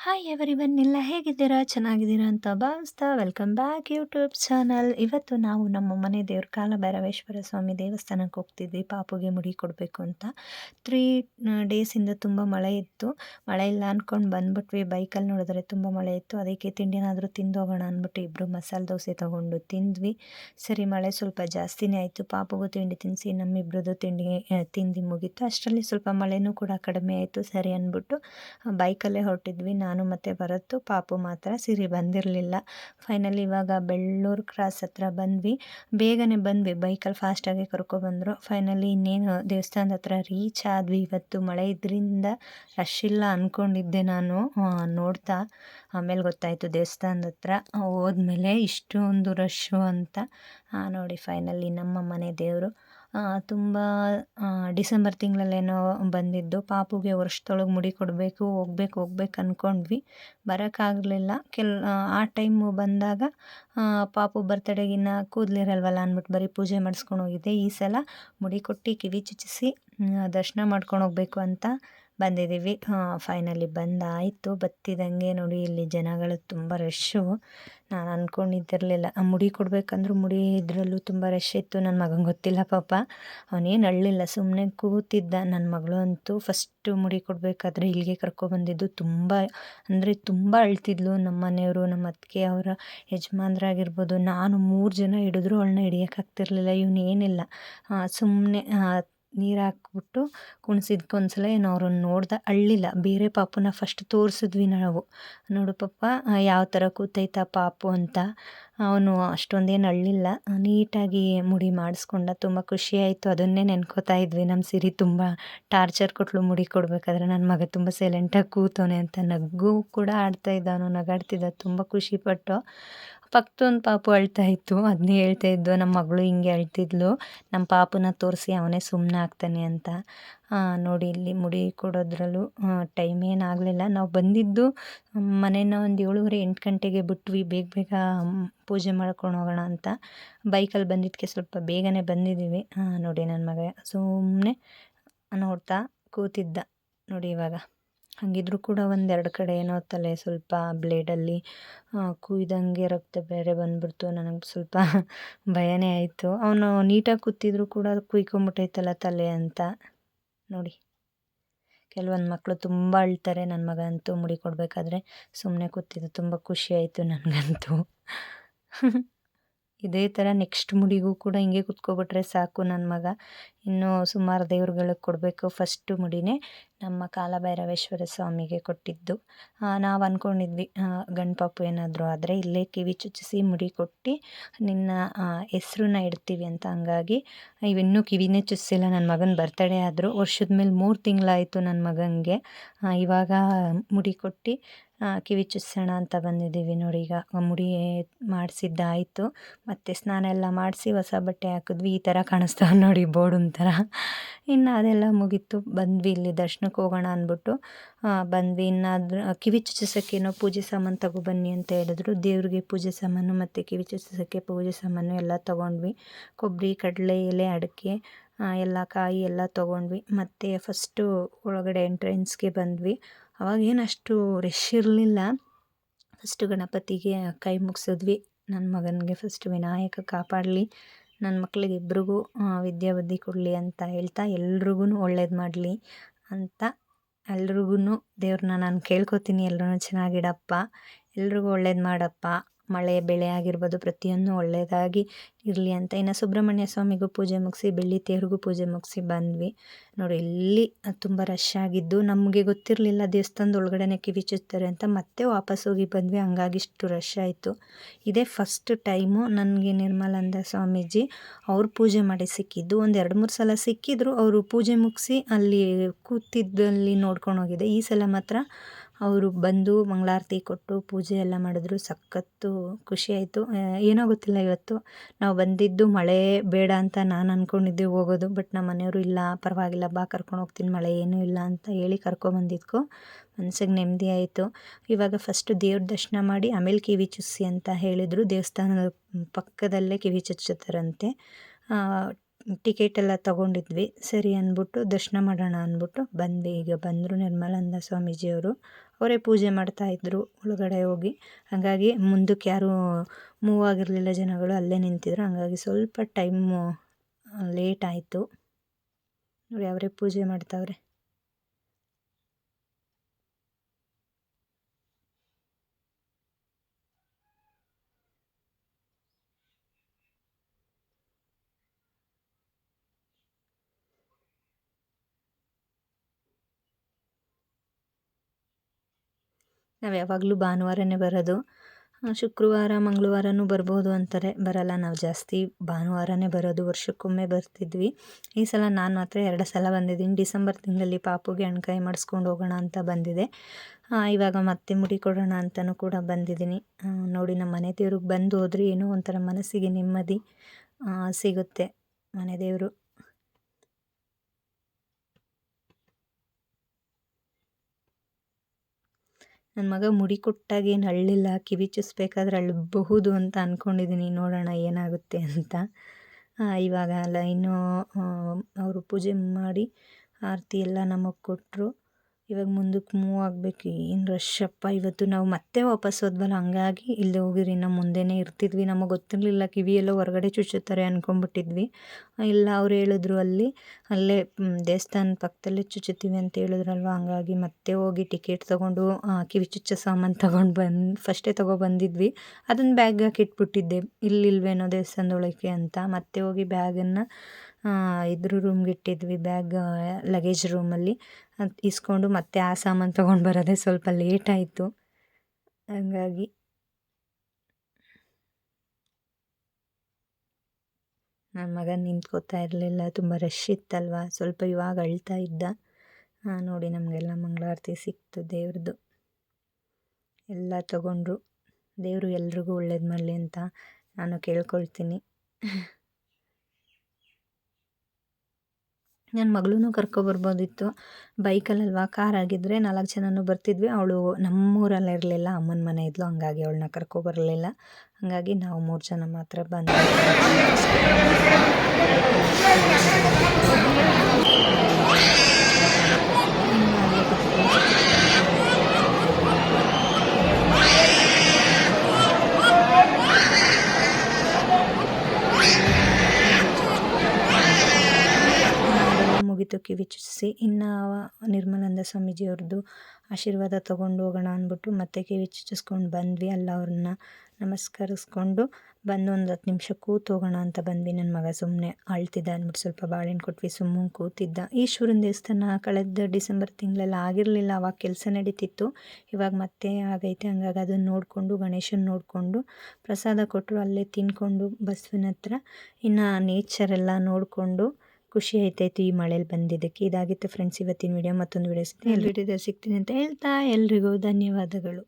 Hi everyone ಎಲ್ಲ ಹೇಗಿದ್ದೀರಾ? ಚೆನ್ನಾಗಿದ್ದೀರಾ ಅಂತ ಭಾವಿಸ್ತಾ ವೆಲ್ಕಮ್ ಬ್ಯಾಕ್ ಯೂಟ್ಯೂಬ್ ಚಾನಲ್ ಇವತ್ತು ನಾವು ನಮ್ಮ ಮನೆ ದೇವ್ರ ಕಾಲಭೈರವೇಶ್ವರ ಸ್ವಾಮಿ ದೇವಸ್ಥಾನಕ್ಕೆ ಹೋಗ್ತಿದ್ವಿ. ಪಾಪುಗೆ ಮುಡಿ ಕೊಡಬೇಕು ಅಂತ. ತ್ರೀ ಡೇಸಿಂದ ತುಂಬ ಮಳೆ ಇತ್ತು. ಮಳೆ ಇಲ್ಲ ಅಂದ್ಕೊಂಡು ಬಂದ್ಬಿಟ್ವಿ. ಬೈಕಲ್ಲಿ ನೋಡಿದ್ರೆ ತುಂಬ ಮಳೆ ಇತ್ತು. ಅದಕ್ಕೆ ತಿಂಡಿನಾದರೂ ತಿಂದೋಗೋಣ ಅಂದ್ಬಿಟ್ಟು ಇಬ್ಬರು ಮಸಾಲೆ ದೋಸೆ ತೊಗೊಂಡು ತಿಂದ್ವಿ. ಸರಿ, ಮಳೆ ಸ್ವಲ್ಪ ಜಾಸ್ತಿನೇ ಆಯಿತು. ಪಾಪುಗೂ ತಿಂಡಿ ತಿನ್ನಿಸಿ ನಮ್ಮಿಬ್ರದ್ದು ತಿಂಡಿ ತಿಂಡಿ ತಿಂದು ಮುಗೀತು. ಅಷ್ಟರಲ್ಲಿ ಸ್ವಲ್ಪ ಮಳೆನೂ ಕೂಡ ಕಡಿಮೆ ಆಯಿತು. ಸರಿ ಅಂದ್ಬಿಟ್ಟು ಬೈಕಲ್ಲೇ ಹೊರಟಿದ್ವಿ. ನಾನು ಮತ್ತು ಭರತ್ತು ಪಾಪು ಮಾತ್ರ ಸಿರಿ ಬಂದಿರಲಿಲ್ಲ. ಫೈನಲಿ ಇವಾಗ ಬೆಳ್ಳೂರು ಕ್ರಾಸ್ ಹತ್ರ ಬಂದ್ವಿ. ಬೇಗನೆ ಬಂದ್ವಿ, ಬೈಕಲ್ಲಿ ಫಾಸ್ಟಾಗಿ ಕರ್ಕೊಬಂದರು ಫೈನಲಿ ಇನ್ನೇನು ದೇವಸ್ಥಾನದ ಹತ್ರ ರೀಚ್ ಆದ್ವಿ. ಇವತ್ತು ಮಳೆ ಇದರಿಂದ ರಶ್ ಇಲ್ಲ ಅಂದ್ಕೊಂಡಿದ್ದೆ ನಾನು. ನೋಡ್ತಾ. ಆಮೇಲೆ ಗೊತ್ತಾಯಿತು ದೇವಸ್ಥಾನದ ಹತ್ರ. ಹೋದ್ಮೇಲೆ ಇಷ್ಟೊಂದು ರಶ್ಶು ಅಂತ. ನೋಡಿ ಫೈನಲಿ ನಮ್ಮ ಮನೆ ದೇವರು. ತುಂಬ ಡಿಸೆಂಬರ್ ತಿಂಗಳಲ್ಲೇನೋ ಬಂದಿದ್ದು. ಪಾಪುಗೆ ವರ್ಷದೊಳಗೆ ಮುಡಿ ಕೊಡಬೇಕು, ಹೋಗ್ಬೇಕು ಹೋಗ್ಬೇಕು ಅಂದ್ಕೊಂಡ್ವಿ ಬರೋಕ್ಕಾಗಲಿಲ್ಲ. ಕೆಲ, ಆ ಟೈಮು ಬಂದಾಗ ಪಾಪು ಬರ್ತಡೆಗಿನ್ನ ಕೂದಲಿರಲ್ವಲ್ಲ ಅಂದ್ಬಿಟ್ಟು ಬರೀ ಪೂಜೆ ಮಾಡಿಸ್ಕೊಂಡು ಹೋಗಿದ್ದೆ. ಈ ಸಲ ಮುಡಿ ಕೊಟ್ಟು ಕಿವಿ ಚುಚ್ಚಿಸಿ ದರ್ಶನ ಮಾಡ್ಕೊಂಡು ಹೋಗ್ಬೇಕು ಅಂತ ಬಂದಿದ್ದೀವಿ. ಫೈನಲಿ ಬಂದಾಯಿತು. ಬತ್ತಿದಂಗೆ ನೋಡಿ, ಇಲ್ಲಿ ಜನಗಳು ತುಂಬ ರಶ್ಶು ನಾನು ಅಂದ್ಕೊಂಡಿದ್ದಿರಲಿಲ್ಲ ಮುಡಿ ಕೊಡಬೇಕಂದ್ರೂ ಮುಡಿ ಇದರಲ್ಲೂ ತುಂಬ ರಶ್ ಇತ್ತು. ನನ್ನ ಮಗಂಗೆ ಗೊತ್ತಿಲ್ಲ ಪಾಪ. ಅವನೇನು ಅಳ್ಳಿಲ್ಲ. ಸುಮ್ಮನೆ ಕೂತಿದ್ದ. ನನ್ನ ಮಗಳು ಅಂತೂ ಫಸ್ಟು ಮುಡಿ ಕೊಡಬೇಕಾದ್ರೆ ಇಲ್ಲಿಗೆ ಕರ್ಕೊಬಂದಿದ್ದು ತುಂಬ, ಅಂದರೆ ತುಂಬ ಅಳ್ತಿದ್ಲು. ನಮ್ಮ ಮನೆಯವರು ನಮ್ಮ ಅತ್ತಿಗೆ, ಅವರ ಯಜಮಾನ್ರಾಗಿರ್ಬೋದು. ನಾನು ಮೂರು ಜನ ಹಿಡಿದ್ರು ಅವಳನ್ನ ಹಿಡಿಯೋಕ್ಕಾಗ್ತಿರ್ಲಿಲ್ಲ ಇವನೇನಿಲ್ಲ ಸುಮ್ಮನೆ ನೀರು ಹಾಕ್ಬಿಟ್ಟು ಕುಣ್ಸಿದ್ಕೆ ಒಂದ್ಸಲ ಏನು ಅವ್ರನ್ನ ನೋಡ್ದೆ ಅಳ್ಳಿಲ್ಲ. ಬೇರೆ ಪಾಪುನ ಫಸ್ಟ್ ತೋರಿಸಿದ್ವಿ ನಾವು. ನೋಡು ಪಪ್ಪ ಯಾವ ಥರ ಕೂತೈತಾ ಪಾಪು ಅಂತ. ಅವನು ಅಷ್ಟೊಂದೇನು ಅಳ್ಳಿಲ್ಲ. ನೀಟಾಗಿ ಮುಡಿ ಮಾಡಿಸ್ಕೊಂಡ ತುಂಬ ಖುಷಿ ಆಯಿತು. ಅದನ್ನೇ ನೆನ್ಕೋತಾ ಇದ್ವಿ. ನಮ್ಮ ಸಿರಿ ತುಂಬ ಟಾರ್ಚರ್ ಕೊಟ್ಲು ಮುಡಿ ಕೊಡಬೇಕಾದ್ರೆ ನನ್ನ ಮಗ ತುಂಬ ಸೈಲೆಂಟಾಗಿ ಕೂತವನೆ ಅಂತ. ನಗು ಕೂಡ ಆಡ್ತಾ ಇದ್ದ ಅವನು ನಗಾಡ್ತಿದ್ದ. ತುಂಬ ಖುಷಿಪಟ್ಟು. ಪಕ್ಕದೊಂದು ಪಾಪು ಅಳ್ತಾ ಇತ್ತು. ಅದನ್ನೇ ಹೇಳ್ತಾ ಇದ್ದು ನಮ್ಮ ಮಗಳು ಹಿಂಗೆ ಅಳ್ತಿದ್ಲು. ನಮ್ಮ ಪಾಪುನ ತೋರಿಸಿ ಅವನೇ ಸುಮ್ಮನೆ ಆಗ್ತಾನೆ ಅಂತ. ನೋಡಿ ಇಲ್ಲಿ ಮುಡಿ ಕೊಡೋದ್ರಲ್ಲೂ ಟೈಮ್ ಏನಾಗಲಿಲ್ಲ ನಾವು ಬಂದಿದ್ದು ಮನೇನ ಒಂದು ಏಳುವರೆ ಎಂಟು ಗಂಟೆಗೆ ಬಿಟ್ವಿ. ಬೇಗ ಬೇಗ ಪೂಜೆ ಮಾಡ್ಕೊಂಡು ಹೋಗೋಣ ಅಂತ. ಬೈಕಲ್ಲಿ ಬಂದಿದ್ದಕ್ಕೆ ಸ್ವಲ್ಪ ಬೇಗನೆ ಬಂದಿದ್ದೀವಿ ನೋಡಿ ನನ್ನ ಮಗ ಸುಮ್ಮನೆ ನೋಡ್ತಾ ಕೂತಿದ್ದ. ನೋಡಿ ಇವಾಗ. ಹಾಗಿದ್ರೂ ಕೂಡ ಒಂದೆರಡು ಕಡೆ ಏನೋ ತಲೆ ಸ್ವಲ್ಪ ಬ್ಲೇಡಲ್ಲಿ ಕುಯ್ದಂಗೆ ರಕ್ತ ಬೇರೆ ಬಂದ್ಬಿಡ್ತು. ನನಗೆ ಸ್ವಲ್ಪ ಭಯನೇ ಆಯಿತು. ಅವನು ನೀಟಾಗಿ ಕೂತಿದ್ರು ಕೂಡ ಕುಯ್ಕೊಂಬಿಟ್ಟೈತಲ್ಲ ತಲೆ ಅಂತ. ನೋಡಿ. ಕೆಲವೊಂದು ಮಕ್ಕಳು ತುಂಬ ಅಳ್ತಾರೆ ನನ್ನ ಮಗ ಅಂತೂ ಮುಡಿ ಕೊಡಬೇಕಾದ್ರೆ. ಸುಮ್ಮನೆ ಕೂತಿದ್ದು ತುಂಬ ಖುಷಿ ಆಯಿತು ನನಗಂತೂ. ಇದೇ ಥರ ನೆಕ್ಸ್ಟ್ ಮುಡಿಗೂ ಕೂಡ ಹಿಂಗೆ ಕುತ್ಕೊಬಿಟ್ರೆ ಸಾಕು ನನ್ನ ಮಗ. ಇನ್ನೂ ಸುಮಾರು ದೇವ್ರುಗಳಿಗೆ ಕೊಡಬೇಕು ಫಸ್ಟು ಮುಡಿನೇ ನಮ್ಮ ಕಾಲಭೈರವೇಶ್ವರ ಸ್ವಾಮಿಗೆ ಕೊಟ್ಟಿದ್ದು. ನಾವು ಅಂದ್ಕೊಂಡಿದ್ವಿ ಗಂಡು ಪಾಪು ಏನಾದರೂ ಆದರೆ ಇಲ್ಲೇ ಕಿವಿ ಚುಚ್ಚಿಸಿ ಮುಡಿ ಕೊಟ್ಟು ನಿನ್ನ ಹೆಸ್ರನ್ನ ಇಡ್ತೀವಿ ಅಂತ ಹಂಗಾಗಿ ಇವಿನ್ನೂ ಕಿವಿನೇ ಚುಚ್ಚಿಲ್ಲ. ನನ್ನ ಮಗನ ಬರ್ತಡೇ ಆದರೂ ವರ್ಷದ ಮೇಲೆ ಮೂರು ತಿಂಗಳಾಯಿತು ನನ್ನ ಮಗನಿಗೆ. ಇವಾಗ ಮುಡಿ ಕೊಟ್ಟು ಕಿವಿ ಚುಚ್ಸೋಣ ಅಂತ ಬಂದಿದ್ದೀವಿ ನೋಡಿ, ಈಗ ಮುಡಿ ಮಾಡಿಸಿದ್ದಾಯಿತು. ಮತ್ತು ಸ್ನಾನ ಎಲ್ಲ ಮಾಡಿಸಿ ಹೊಸ ಬಟ್ಟೆ ಹಾಕಿದ್ವಿ, ಈ ಥರ ಕಾಣಿಸ್ತಾವೆ ನೋಡಿ ಬೋರ್ಡ್ ಥರ ಇನ್ನು ಅದೆಲ್ಲ ಮುಗೀತು, ಬಂದ್ವಿ ಇಲ್ಲಿ ದರ್ಶನಕ್ಕೆ ಹೋಗೋಣ ಅಂದ್ಬಿಟ್ಟು. ಬಂದ್ವಿ, ಇನ್ನಾದ್ರೂ ಕಿವಿ ಚುಚ್ಚಿಸೋಕ್ಕೇನೋ ಪೂಜೆ ಸಾಮಾನು ತಗೊಬನ್ನಿ ಅಂತ ಹೇಳಿದ್ರು. ದೇವ್ರಿಗೆ ಪೂಜೆ ಸಾಮಾನು ಮತ್ತು ಕಿವಿ ಚುಚ್ಚಿಸೋಕ್ಕೆ ಪೂಜೆ ಸಾಮಾನು ಎಲ್ಲ ತೊಗೊಂಡ್ವಿ. ಕೊಬ್ಬರಿ, ಕಡಲೆ, ಎಲೆ, ಅಡಿಕೆ ಎಲ್ಲ ಕಾಯಿ ಎಲ್ಲ ತೊಗೊಂಡ್ವಿ. ಮತ್ತು ಫಸ್ಟು ಒಳಗಡೆ ಎಂಟ್ರೆನ್ಸ್ಗೆ ಬಂದ್ವಿ. ಅವಾಗೇನು ಅಷ್ಟು ರಶ್ ಇರಲಿಲ್ಲ. ಫಸ್ಟು ಗಣಪತಿಗೆ ಕೈ ಮುಗಿಸಿದ್ವಿ. ನನ್ನ ಮಗನಿಗೆ ಫಸ್ಟ್ ವಿನಾಯಕ ಕಾಪಾಡಲಿ. ನನ್ನ ಮಕ್ಳಿಗೆ ಇಬ್ರಿಗೂ ವಿದ್ಯಾಬುದ್ಧಿ ಕೊಡಲಿ ಅಂತ ಹೇಳ್ತಾ ಎಲ್ರಿಗೂ ಒಳ್ಳೇದು ಮಾಡಲಿ ಅಂತ ಎಲ್ರಿಗೂ ದೇವ್ರನ್ನ ನಾನು ಕೇಳ್ಕೊತೀನಿ. ಎಲ್ಲರೂ ಚೆನ್ನಾಗಿಡಪ್ಪ. ಎಲ್ರಿಗೂ ಒಳ್ಳೇದು ಮಾಡಪ್ಪ. ಮಳೆ, ಬೆಳೆ ಆಗಿರ್ಬೋದು ಪ್ರತಿಯೊಂದು ಒಳ್ಳೆಯದಾಗಿ ಇರಲಿ ಅಂತ. ಇನ್ನು ಸುಬ್ರಹ್ಮಣ್ಯ ಸ್ವಾಮಿಗೂ ಪೂಜೆ ಮುಗಿಸಿ, ಬೆಳ್ಳಿ ತೇರಿಗೂ ಪೂಜೆ ಮುಗಿಸಿ ಬಂದ್ವಿ. ನೋಡಿ ಇಲ್ಲಿ ತುಂಬ ರಶ್ ಆಗಿದ್ದು ನಮಗೆ ಗೊತ್ತಿರಲಿಲ್ಲ ದೇವಸ್ಥಾನದ ಒಳಗಡೆನೆ ಕಿವಿ ಚುಚ್ತಾರೆ ಅಂತ. ಮತ್ತೆ ವಾಪಸ್ ಹೋಗಿ ಬಂದ್ವಿ, ಹಂಗಾಗಿ ಇಷ್ಟು ರಶ್ ಆಯಿತು. ಇದೇ ಫಸ್ಟ್ ಟೈಮು ನನಗೆ ನಿರ್ಮಲಾನಂದ ಸ್ವಾಮೀಜಿ ಅವ್ರು ಪೂಜೆ ಮಾಡಿ ಸಿಕ್ಕಿದ್ದು. ಒಂದು ಎರಡು ಮೂರು ಸಲ ಸಿಕ್ಕಿದ್ರು, ಅವರು ಪೂಜೆ ಮುಗಿಸಿ ಅಲ್ಲಿ ಕೂತಿದ್ದಲ್ಲಿ ನೋಡ್ಕೊಂಡು ಹೋಗಿದೆ. ಈ ಸಲ ಮಾತ್ರ ಅವರು ಬಂದು ಮಂಗಳಾರತಿ ಕೊಟ್ಟು ಪೂಜೆ ಎಲ್ಲ ಮಾಡಿದ್ರು. ಸಖತ್ತು ಖುಷಿ ಆಯಿತು. ಏನೋ ಗೊತ್ತಿಲ್ಲ ಇವತ್ತು. ನಾವು ಬಂದಿದ್ದು ಮಳೆ ಬೇಡ ಅಂತ ನಾನು ಅಂದ್ಕೊಂಡಿದ್ದೆ ಹೋಗೋದು. ಬಟ್ ನಮ್ಮ ಮನೆಯವರು, ಇಲ್ಲ, ಪರವಾಗಿಲ್ಲ, ಬಾ ಕರ್ಕೊಂಡು ಹೋಗ್ತೀನಿ, ಮಳೆ ಏನೂ ಇಲ್ಲ ಅಂತ ಹೇಳಿ ಕರ್ಕೊಬಂದಿದ್ಕೋ ಮನ್ಸಿಗೆ ನೆಮ್ಮದಿ ಆಯಿತು. ಇವಾಗ ಫಸ್ಟು ದೇವ್ರ ದರ್ಶನ ಮಾಡಿ ಆಮೇಲೆ ಕಿವಿ ಚುಸ್ಸಿ ಅಂತ ಹೇಳಿದರು. ದೇವಸ್ಥಾನದ ಪಕ್ಕದಲ್ಲೇ ಕಿವಿ ಚುಚ್ಚುತ್ತಾರಂತೆ ಟಿಕೆಟ್ ಎಲ್ಲ ತಗೊಂಡಿದ್ವಿ. ಸರಿ ಅಂದ್ಬಿಟ್ಟು ದರ್ಶನ ಮಾಡೋಣ ಅಂದ್ಬಿಟ್ಟು ಬಂದ್ವಿ ಈಗ ಬಂದರು ನಿರ್ಮಲಾನಂದ ಸ್ವಾಮೀಜಿಯವರು. ಅವರೇ ಪೂಜೆ ಮಾಡ್ತಾಯಿದ್ರು ಒಳಗಡೆ ಹೋಗಿ. ಹಾಗಾಗಿ ಮುಂದಕ್ಕೆ ಯಾರೂ ಮೂವ್ ಆಗಿರಲಿಲ್ಲ ಜನಗಳು. ಅಲ್ಲೇ ನಿಂತಿದ್ರು. ಹಾಗಾಗಿ ಸ್ವಲ್ಪ ಟೈಮು ಲೇಟ್ ಆಯಿತು. ನೋಡಿ, ಅವರೇ ಪೂಜೆ ಮಾಡ್ತಾವ್ರೆ. ನಾವು ಯಾವಾಗಲೂ ಭಾನುವಾರನೇ ಬರೋದು. ಶುಕ್ರವಾರ, ಮಂಗಳವಾರನೂ ಬರ್ಬೋದು ಅಂತಾರೆ. ಬರಲ್ಲ, ನಾವು ಜಾಸ್ತಿ ಭಾನುವಾರನೇ ಬರೋದು, ವರ್ಷಕ್ಕೊಮ್ಮೆ ಬರ್ತಿದ್ವಿ. ಈ ಸಲ ನಾನು ಮಾತ್ರ ಎರಡು ಸಲ ಬಂದಿದ್ದೀನಿ. ಡಿಸೆಂಬರ್ ತಿಂಗಳಲ್ಲಿ ಪಾಪುಗೆ ಹಣ್ಕಾಯಿ ಮಾಡಿಸ್ಕೊಂಡು ಹೋಗೋಣ ಅಂತ ಬಂದಿದೆ. ಇವಾಗ ಮತ್ತೆ ಮುಡಿ ಕೊಡೋಣ ಅಂತಲೂ ಕೂಡ ಬಂದಿದ್ದೀನಿ. ನೋಡಿ ನಮ್ಮ ಮನೆ ದೇವ್ರಿಗೆ ಬಂದು ಹೋದ್ರೆ ಏನೋ ಒಂಥರ ಮನಸ್ಸಿಗೆ ನೆಮ್ಮದಿ ಸಿಗುತ್ತೆ ಮನೆ ದೇವರು. ನನ್ನ ಮಗ ಮುಡಿ ಕೊಟ್ಟಾಗ ಏನು ಅಳ್ಳಿಲ್ಲ ಕಿವಿ ಚುಸ್ಬೇಕಾದ್ರೆ ಅಳಬಹುದು ಅಂತ ಅಂದ್ಕೊಂಡಿದ್ದೀನಿ ನೋಡೋಣ ಏನಾಗುತ್ತೆ ಅಂತ. ಇವಾಗ ಅಲ್ಲ, ಇನ್ನೂ ಅವರು ಪೂಜೆ ಮಾಡಿ ಆರತಿ ಎಲ್ಲ ನಮಗೆ ಕೊಟ್ಟರು ಇವಾಗ ಮುಂದಕ್ಕೆ ಮೂವ್ ಆಗಬೇಕು, ಏನು ರಶ್ಶಪ್ಪ ಇವತ್ತು ನಾವು ಮತ್ತೆ ವಾಪಸ್ ಹೋದ್ವಲ್ಲ, ಹಂಗಾಗಿ ಇಲ್ಲಿ ಹೋಗಿರಿ ನಾವು ಮುಂದೆನೇ ಇರ್ತಿದ್ವಿ. ನಮಗೆ ಗೊತ್ತಿರಲಿಲ್ಲ ಕಿವಿಯೆಲ್ಲ ಹೊರಗಡೆ ಚುಚ್ಚುತ್ತಾರೆ ಅಂದ್ಕೊಂಬಿಟ್ಟಿದ್ವಿ ಇಲ್ಲ, ಅವ್ರು ಹೇಳಿದ್ರು ಅಲ್ಲಿ, ಅಲ್ಲೇ ದೇವಸ್ಥಾನ ಪಕ್ಕದಲ್ಲೇ ಚುಚ್ಚುತ್ತೀವಿ ಅಂತ ಹೇಳಿದ್ರಲ್ವ. ಹಂಗಾಗಿ ಮತ್ತೆ ಹೋಗಿ ಟಿಕೆಟ್ ತೊಗೊಂಡು ಕಿವಿ ಚುಚ್ಚೋ ಸಾಮಾನು ತೊಗೊಂಡು ಬಂದು ಫಸ್ಟೇ ತೊಗೊಬಂದಿದ್ವಿ ಅದನ್ನು ಬ್ಯಾಗ್ ಹಾಕಿಟ್ಬಿಟ್ಟಿದ್ದೆ ಇಲ್ಲಿಲ್ವೇನೋ ದೇವಸ್ಥಾನದೊಳಕ್ಕೆ ಅಂತ. ಮತ್ತೆ ಹೋಗಿ ಬ್ಯಾಗನ್ನು ಇದ್ರ ರೂಮ್ಗೆ ಇಟ್ಟಿದ್ವಿ ಬ್ಯಾಗ್ ಲಗೇಜ್ ರೂಮಲ್ಲಿ ಅದು ಇಸ್ಕೊಂಡು ಮತ್ತೆ ಆ ಸಾಮಾನು ತೊಗೊಂಡು ಬರೋದೇ ಸ್ವಲ್ಪ ಲೇಟ್ ಆಯಿತು. ಹಂಗಾಗಿ. ನನ್ನ ಮಗ ನಿಂತ್ಕೋತಾ ಇರಲಿಲ್ಲ, ತುಂಬ ರಶ್ ಇತ್ತಲ್ವ? ಸ್ವಲ್ಪ ಇವಾಗ ಅಳ್ತಾ ಇದ್ದ. ನೋಡಿ ನಮಗೆಲ್ಲ ಮಂಗಳಾರತಿ ಸಿಕ್ತು ದೇವ್ರದ್ದು ಎಲ್ಲ ತಗೊಂಡ್ರು. ದೇವರು ಎಲ್ರಿಗೂ ಒಳ್ಳೇದು ಮಾಡಲಿ ಅಂತ ನಾನು ಕೇಳ್ಕೊಳ್ತೀನಿ. ನನ್ನ ಮಗಳೂ ಕರ್ಕೊಬರ್ಬೋದಿತ್ತು ಬೈಕಲ್ಲಲ್ವಾ? ಕಾರ್ ಆಗಿದ್ದರೆ ನಾಲ್ಕು ಜನನೂ ಬರ್ತಿದ್ವಿ. ಅವಳು ನಮ್ಮೂರಲ್ಲಿ ಇರಲಿಲ್ಲ. ಅಮ್ಮನ ಮನೆ ಇದ್ಲು. ಹಂಗಾಗಿ ಅವಳನ್ನ ಕರ್ಕೊಬರಲಿಲ್ಲ ಹಾಗಾಗಿ ನಾವು ಮೂರು ಜನ ಮಾತ್ರ ಬಂದ್ವಿ. ಮುಗಿತು ಕಿವಿ ಚುಚ್ಚಿಸಿ ಇನ್ನು ನಿರ್ಮಲಾನಂದ ಸ್ವಾಮೀಜಿಯವ್ರದ್ದು ಆಶೀರ್ವಾದ ತೊಗೊಂಡು ಹೋಗೋಣ ಅಂದ್ಬಿಟ್ಟು ಮತ್ತೆ ಕಿವಿ ಚುಚ್ಚಿಸ್ಕೊಂಡು ಬಂದ್ವಿ. ಅಲ್ಲ ಅವ್ರನ್ನ ನಮಸ್ಕರಿಸ್ಕೊಂಡು ಬಂದು ಒಂದು ಹತ್ತು ನಿಮಿಷ ಕೂತು ಹೋಗೋಣ ಅಂತ ಬಂದ್ವಿ. ನನ್ನ ಮಗ ಸುಮ್ಮನೆ ಅಳ್ತಿದ್ದ ಅಂದ್ಬಿಟ್ಟು ಸ್ವಲ್ಪ ಬಾಳೆಹಣ್ಣು ಕೊಟ್ವಿ, ಸುಮ್ಮನೆ ಕೂತಿದ್ದ. ಈಶ್ವರನ ದೇವಸ್ಥಾನ ಕಳೆದ ಡಿಸೆಂಬರ್ ತಿಂಗಳೆಲ್ಲ ಆಗಿರಲಿಲ್ಲ, ಅವಾಗ ಕೆಲಸ ನಡೀತಿತ್ತು. ಇವಾಗ ಮತ್ತೆ ಆಗೈತೆ, ಹಂಗಾಗಿ ಅದನ್ನು ನೋಡಿಕೊಂಡು, ಗಣೇಶನ ನೋಡಿಕೊಂಡು ಪ್ರಸಾದ ಕೊಟ್ಟರು ಅಲ್ಲೇ ತಿನ್ಕೊಂಡು ಬಸ್ವಿನ ಹತ್ರ ಇನ್ನು ನೇಚರೆಲ್ಲ ನೋಡಿಕೊಂಡು ಖುಷಿ ಆಯ್ತೈತಿ ಈ ಮಳೇಲಿ ಬಂದಿದ್ದಕ್ಕೆ. ಇದಾಗಿತ್ತು ಫ್ರೆಂಡ್ಸ್ ಇವತ್ತಿನ ವಿಡಿಯೋ ಮತ್ತೊಂದು ವಿಡಿಯೋ ಸಿಗ್ತೀನಿ. ಎಲ್ರಿಗೂ ಸಿಗ್ತೀನಿ ಅಂತ ಹೇಳ್ತಾ ಎಲ್ರಿಗೂ ಧನ್ಯವಾದಗಳು.